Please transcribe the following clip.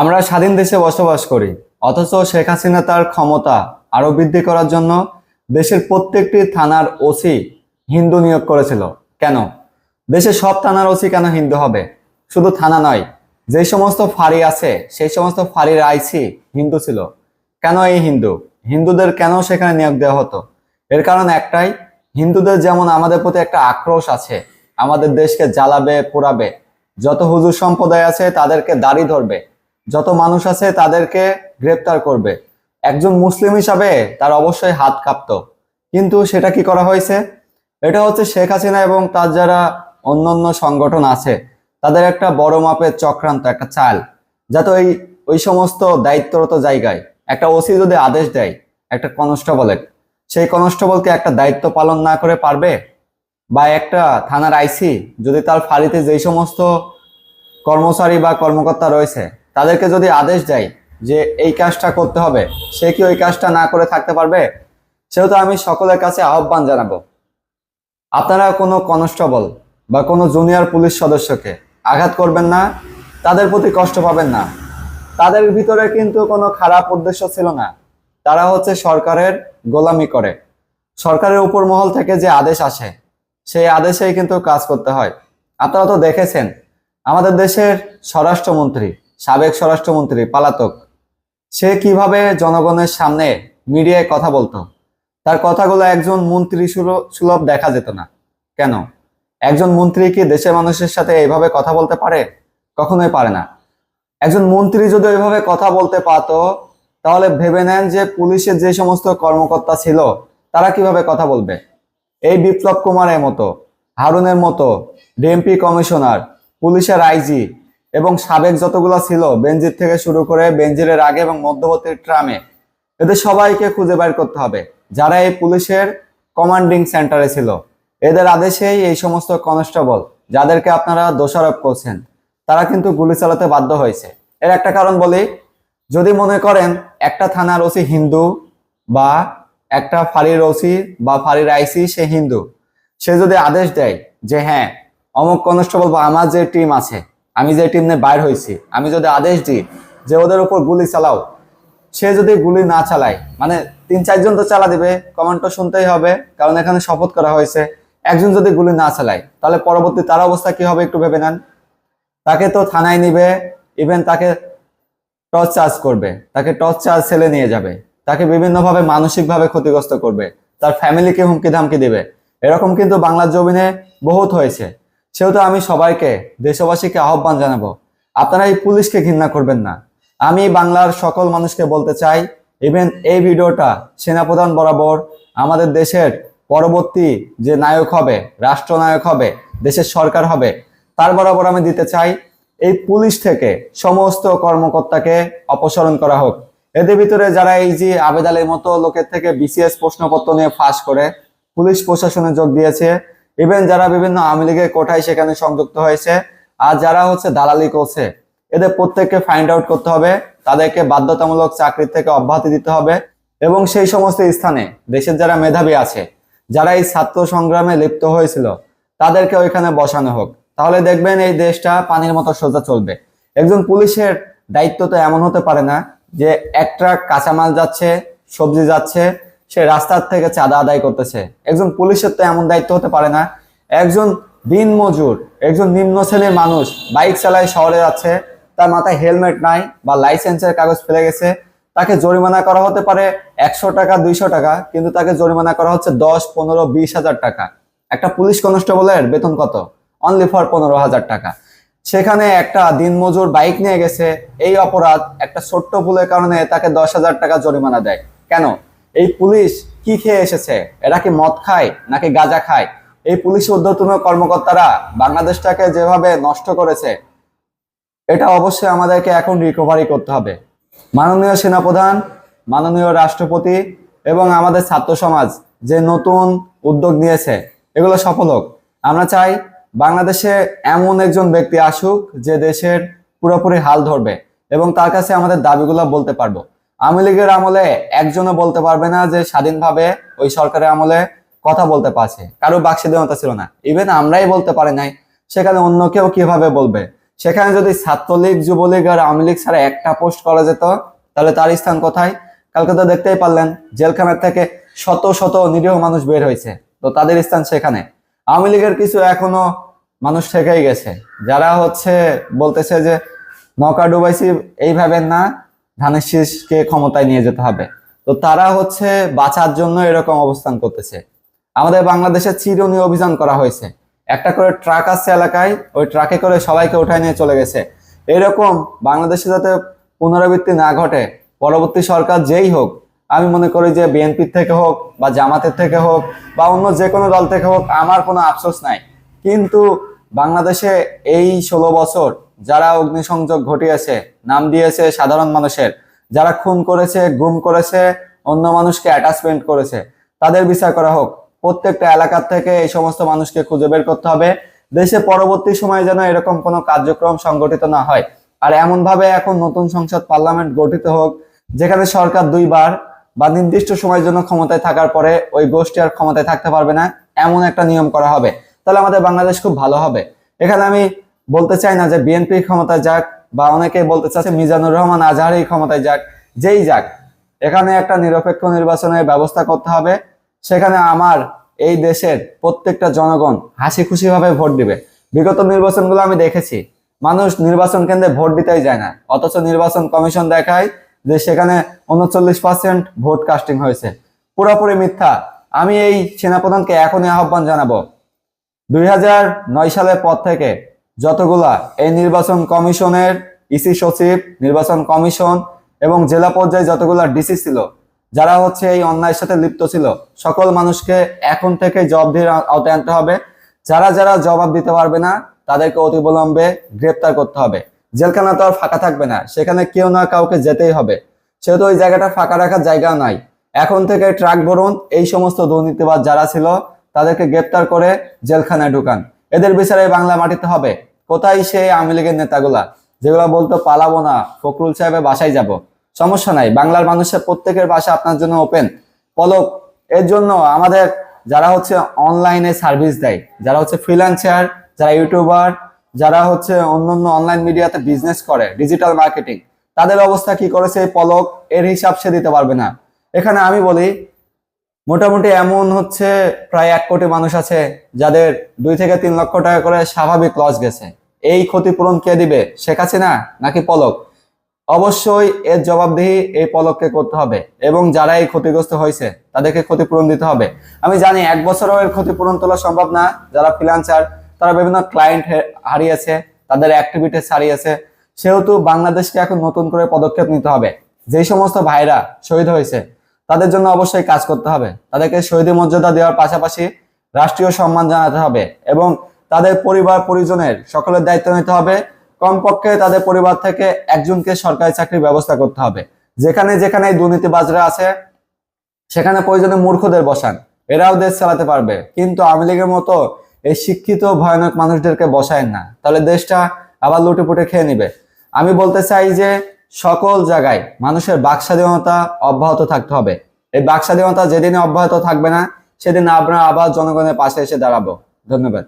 আমরা স্বাধীন দেশে বসবাস করি। অথচ শেখ হাসিনা তার ক্ষমতা আরও বৃদ্ধি করার জন্য দেশের প্রত্যেকটি থানার ওসি হিন্দু নিয়োগ করেছিল। কেন? দেশের সব থানার ওসি কেন হিন্দু হবে? শুধু থানা নয়, যে সমস্ত ফাঁড়ি আছে, সেই সমস্ত ফাঁড়ির আইসি হিন্দু ছিল। কেন এই হিন্দু? হিন্দুদের কেন সেখানে নিয়োগ দেওয়া হতো? এর কারণ একটাই, হিন্দুদের যেমন আমাদের প্রতি একটা আক্রোশ আছে, আমাদের দেশকে জ্বালাবে, পোড়াবে, যত হুজুর সম্প্রদায় আছে তাদেরকে দাড়ি ধরবে যত মানুষ আছে তাদেরকে গ্রেপ্তার করবে। একজন মুসলিম হিসাবে তার অবশ্যই হাত কাঁপতো। কিন্তু সেটা কি করা হয়েছে? এটা হচ্ছে শেখ হাসিনা এবং তার যারা অন্যান্য সংগঠন আছে, তাদের একটা বড় মাপের চক্রান্ত, একটা চাল। যাতে ওই ওই সমস্ত দায়িত্বরত জায়গায়, একটা ওসি যদি আদেশ দেয়, একটা কনস্টেবলের, সেই কনস্টেবলকে একটা দায়িত্ব পালন না করে পারবে? বা একটা থানার আইসি যদি তার ফাঁড়িতে যেই সমস্ত কর্মচারী বা কর্মকর্তা রয়েছে তাদেরকে যদি আদেশ দেয় যে এই কাজটা করতে হবে, সে কি ওই কাজটা না করে থাকতে পারবে? সেহেতু আমি সকলের কাছে আহ্বান জানাব। আপনারা কোনো কনস্টেবল বা কোনো জুনিয়র পুলিশ সদস্যকে আঘাত করবেন না, তাদের প্রতি কষ্ট পাবেন না। তাদের ভিতরে কিন্তু কোনো খারাপ উদ্দেশ্য ছিল না। তারা হচ্ছে সরকারের গোলামি করে। সরকারের উপর মহল থেকে যে আদেশ আসে, সেই আদেশেই কিন্তু কাজ করতে হয়। আপনারা তো দেখেছেন, আমাদের দেশের স্বরাষ্ট্রমন্ত্রী সাবেক স্বরাষ্ট্রমন্ত্রী, পালাতক। সে কীভাবে জনগণের সামনে মিডিয়ায় কথা বলতো? তার কথাগুলো একজন মন্ত্রী সুল- সুলভ দেখা যেত না। কেন? একজন মন্ত্রী কি দেশের মানুষের সাথে এইভাবে কথা বলতে পারে? কখনোই পারে না। একজন মন্ত্রী যদি ওইভাবে কথা বলতে পারতো, তাহলে ভেবে নেন যে পুলিশের যে সমস্ত কর্মকর্তা ছিল, তারা কীভাবে কথা বলবে? এই বিপ্লব কুমারের মতো, হারুনের মতো, ডিএমপি কমিশনার, পুলিশের আইজি এবং সাবেক যতগুলো ছিল বেঞ্জির থেকে শুরু করে বেঞ্জিরের আগে এবং মধ্যবর্তী ট্রামে, এদের সবাইকে খুঁজে বের করতে হবে। যারা এই পুলিশের কমান্ডিং সেন্টারে ছিল, এদের আদেশেই এই সমস্ত কনস্টেবল যাদেরকে আপনারা দোষারোপ করছেন, তারা কিন্তু গুলি চালাতে বাধ্য হয়েছে। এর একটা কারণ বলি, যদি মনে করেন একটা থানার ওসি হিন্দু বা একটা ফাঁড়ির ওসি বা ফাঁড়ির আইসি, সে হিন্দু, সে যদি আদেশ দেয় যে হ্যাঁ অমুক কনস্টেবল বা আমার যে টিম আছে আমি যে টিম নিয়ে বাইর হয়েছি, আমি যদি আদেশ দিই যে ওদের উপর গুলি চালাও, সে যদি গুলি না চালায় মানে তিন চারজন তো চালা দিবে কমান্ড তো শুনতেই হবে, কারণ এখানে শপথ করা হয়েছে, একজন যদি গুলি না চালায়, তাহলে পরবর্তী তার অবস্থা কি হবে একটু ভেবে নেন। তাকে তো থানায় নিবে ইভেন তাকে টর্চ চার্জ করবে, তাকে টর্চ চার্জ ছেলে নিয়ে যাবে, তাকে বিভিন্নভাবে মানসিকভাবে ক্ষতিগ্রস্ত করবে, তার ফ্যামিলিকে হুমকি ধামকি দিবে। এরকম কিন্তু বাংলার জমিনে বহুত হয়েছে। সেহেতু আমি সবাইকে, দেশবাসীকে আহ্বান জানাব, আপনারা এই পুলিশকে ঘৃণা করবেন না। আমি বাংলার সকল মানুষকে বলতে চাই ইভেন এই ভিডিওটা সেনাপ্রধান বরাবর আমাদের দেশের পরবর্তী যে নায়ক হবে, রাষ্ট্রনায়ক হবে, দেশের সরকার হবে, তার বরাবর আমি দিতে চাই, এই পুলিশ থেকে সমস্ত কর্মকর্তাকে অপসারণ করা হোক। এদের ভিতরে যারা এই যে আবেদ আলীর মতো লোকের থেকে বিসিএস প্রশ্নপত্র নিয়ে ফাঁস করে, পুলিশ প্রশাসনে যোগ দিয়েছে ইভেন যারা বিভিন্ন আওয়ামী লীগের কোঠায় সেখানে সংযুক্ত হয়েছে, আর যারা হচ্ছে দালালি করছে, এদের প্রত্যেককে ফাইন্ড আউট করতে হবে, তাদেরকে বাধ্যতামূলক চাকরি থেকে অব্যাহতি দিতে হবে, এবং সেই সমস্ত স্থানে দেশের যারা মেধাবী আছে, যারা এই ছাত্র সংগ্রামে লিপ্ত হয়েছিল, তাদেরকে ওইখানে বসানো হোক। তাহলে দেখবেন এই দেশটা পানির মতো সোজা চলবে। একজন পুলিশের দায়িত্ব তো এমন হতে পারে না যে এক ট্রাক কাঁচামাল যাচ্ছে, সবজি যাচ্ছে সে রাস্তার থেকে চাঁদা আদায় করতেছে। একজন পুলিশের তো এমন দায়িত্ব হতে পারে না। একজন দিন মজুর, একজন নিম্ন শ্রেণির মানুষ বাইক চালায় শহরে যাচ্ছে, তার মাথায় হেলমেট নাই বা লাইসেন্সের কাগজ ফেলে গেছে। তাকে জরিমানা করা হতে পারে একশো টাকা, দুইশো টাকা, কিন্তু তাকে জরিমানা করা হচ্ছে দশ, পনেরো, বিশ হাজার টাকা। একটা পুলিশ কনস্টেবলের বেতন কত? অনলি ফর পনেরো হাজার টাকা। সেখানে একটা দিনমজুর বাইক নিয়ে গেছে। এই অপরাধ একটা ছোট্ট ভুলের কারণে তাকে দশ হাজার টাকা জরিমানা দেয়। কেন? এই পুলিশ কি খেয়ে এসেছে? এরা কি মদ খায় নাকি গাঁজা খায়? এই পুলিশ ঊর্ধ্বতন কর্মকর্তারা বাংলাদেশটাকে যেভাবে নষ্ট করেছে, এটা অবশ্যই আমাদেরকে এখন রিকভারি করতে হবে। মাননীয় সেনাপ্রধান, মাননীয় রাষ্ট্রপতি এবং আমাদের ছাত্র সমাজ যে নতুন উদ্যোগ নিয়েছে, এগুলো সফল হোক। আমরা চাই বাংলাদেশে এমন একজন ব্যক্তি আসুক যে দেশের পুরোপুরি হাল ধরবে এবং তার কাছে আমাদের দাবিগুলো বলতে পারব। আওয়ামী লীগের আমলে একজনও বলতে পারবে না যে স্বাধীনভাবে ওই সরকারের আমলে কথা বলতে পারছে। কারও বাক স্বাধীনতা ছিল না। ইভেন আমরাই বলতে পারি নাই, সেখানে অন্য কেউ কীভাবে বলবে? সেখানে যদি ছাত্রলীগ, যুবলীগ আর আওয়ামী লীগ ছাড়া একটা পোস্ট করা যেত, তাহলে তার স্থান কোথায়? কালকে তো দেখতেই পারলেন, জেলখানার থেকে শত শত নিরীহ মানুষ বের হয়েছে। তো তাদের স্থান সেখানে। আওয়ামী লীগের কিছু এখনও মানুষ থেকেই গেছে। যারা হচ্ছে বলতেছে যে নৌকা ডুবাইছি এইভাবে না। ধানের শীষকে ক্ষমতায় নিয়ে যেতে হবে। তো তারা হচ্ছে বাঁচার জন্য এরকম অবস্থান করতেছে। আমাদের বাংলাদেশে চিরুনি অভিযান করা হয়েছে। একটা করে ট্রাক আসছে এলাকায়, ওই ট্রাকে করে সবাইকে উঠায় নিয়ে চলে গেছে। এরকম বাংলাদেশে যাতে পুনরাবৃত্তি না ঘটে, পরবর্তী সরকার যেই হোক, আমি মনে করি যে বিএনপির থেকে হোক বা জামাতের থেকে হোক বা অন্য যে কোনো দল থেকে হোক, আমার কোনো আফসোস নাই। কিন্তু বাংলাদেশে এই ষোলো বছর যারা অগ্নিসংযোগ ঘটিয়েছে, নাম দিয়েছে সাধারণ মানুষের, যারা খুন করেছে, গুম করেছে, অন্য মানুষকে অ্যাটাচমেন্ট করেছে, তাদের বিচার করা হোক। প্রত্যেকটা এলাকার থেকে এই সমস্ত মানুষকে খুঁজে বের করতে হবে। দেশে পরবর্তী সময়ে যেন এরকম কোনো কার্যক্রম সংগঠিত না হয়। আর এমন ভাবে এখন নতুন সংসদ পার্লামেন্ট গঠিত হোক, যেখানে সরকার দুইবার বা নির্দিষ্ট সময়ের জন্য ক্ষমতায় থাকার পরে ওই গোষ্ঠী আর ক্ষমতায় থাকতে পারবে না, এমন একটা নিয়ম করা হবে। তাহলে আমাদের বাংলাদেশ খুব ভালো হবে। এখানে আমি বলতে চাই না যে বিএনপি ক্ষমতায় যাক বা অনেকে বলতে চাচ্ছে মিজানুর রহমান আজহারি ক্ষমতায় যাক, যেই যাক। এখানে একটা নিরপেক্ষ নির্বাচনের ব্যবস্থা করতে হবে। সেখানে আমার এই দেশের প্রত্যেকটা জনগণ হাসি খুশি ভাবে ভোট দিবে। বিগত নির্বাচনগুলো আমি দেখেছি। মানুষ নির্বাচন কেন্দ্রে ভোট দিতেই যায় না। অথচ নির্বাচন কমিশন দেখায় যে সেখানে উনচল্লিশ পার্সেন্ট ভোট কাস্টিং হয়েছে। পুরোপুরি মিথ্যা। আমি এই সেনাপ্রধানকে এখনই আহ্বান জানাব। দুই সালের পর থেকে যতগুলা এই নির্বাচন কমিশনের ইসি সচিব, নির্বাচন কমিশন এবং জেলা পর্যায়ে যতগুলা ডিসি ছিল, যারা হচ্ছে এই অন্যায়ের সাথে লিপ্ত ছিল, সকল মানুষকে এখন থেকে আও- আওতায় আনতে হবে। যারা যারা জবাব দিতে পারবে না, তাদেরকে অতিবিলম্বে গ্রেপ্তার করতে হবে। জেলখানা তো আর ফাঁকা থাকবে না, সেখানে কেউ না কাউকে যেতেই হবে। সেহেতু ওই জায়গাটা ফাঁকা রাখার জায়গা নাই। এখন থেকে ট্রাক ভরুন এই সমস্ত দুর্নীতিবাদ যারা ছিল, তাদেরকে গ্রেপ্তার করে জেলখানায় ঢুকান। এদের বিচারে বাংলা মাটিতে হবে। কোথায় সে আওয়ামী লীগের নেতাগুলা? যেগুলো বলতো, পালাবো না, ফখরুল সাহেবের বাসায় যাব। সমস্যা নাই, বাংলার মানুষের প্রত্যেকের বাসা আপনার জন্য ওপেন পলক, এর জন্য আমাদের যারা হচ্ছে অনলাইনে সার্ভিস দেয়, যারা হচ্ছে ফ্রিল্যান্সার যারা ইউটিউবার যারা হচ্ছে অন্যান্য অনলাইন মিডিয়াতে বিজনেস করে ডিজিটাল মার্কেটিং তাদের অবস্থা কি করেছে পলক? এর হিসাব সে দিতে পারবে না। এখানে আমি বলি মোটামুটি এমন হচ্ছে প্রায় এক কোটি মানুষ আছে যাদের দুই থেকে তিন লক্ষ টাকা করে স্বাভাবিক লস গেছে। এই ক্ষতিপূরণ কে দিবে? শেখ হাসিনা নাকি পলক? অবশ্যই এর জবাবদিহি এই পলককে করতে হবে এবং যারা এই ক্ষতিগ্রস্ত হয়েছে তাদেরকে ক্ষতিপূরণ দিতে হবে। আমি জানি এক বছরও এর ক্ষতিপূরণ তোলা সম্ভব না। যারা ফ্রিল্যান্সার তারা বিভিন্ন ক্লায়েন্ট হারিয়েছে, তাদের অ্যাক্টিভিটি হারিয়েছে সেহেতু বাংলাদেশকে এখন নতুন করে পদক্ষেপ নিতে হবে। যেই সমস্ত ভাইরা শহীদ হয়েছে তাদের জন্য অবশ্যই কাজ করতে হবে। তাদেরকে শহীদ মর্যাদা দেওয়ার পাশাপাশি রাষ্ট্রীয় সম্মান জানাতে হবে এবং তাদের পরিবার, পরিজনের সকলের দায়িত্ব নিতে হবে। কমপক্ষে তাদের পরিবার থেকে একজনকে সরকারি চাকরির ব্যবস্থা করতে হবে। যেখানে যেখানে দুর্নীতিবাজরা আছে, সেখানে প্রয়োজনে মূর্খদের বসান। এরাও দেশ চালাতে পারবে। কিন্তু আওয়ামী লীগের মতো এই শিক্ষিত, ভয়ানক মানুষদেরকে বসায় না। তাহলে দেশটা আবার লুটে পুটে খেয়ে নিবে। আমি বলতে চাই যে সকল জায়গায় মানুষের বাকস্বাধীনতা অব্যাহত থাকতে হবে। এই বাকস্বাধীনতা যেদিনে অব্যাহত থাকবে না, সেদিন আমরা আবার জনগণের পাশে এসে দাঁড়াবো। ধন্যবাদ।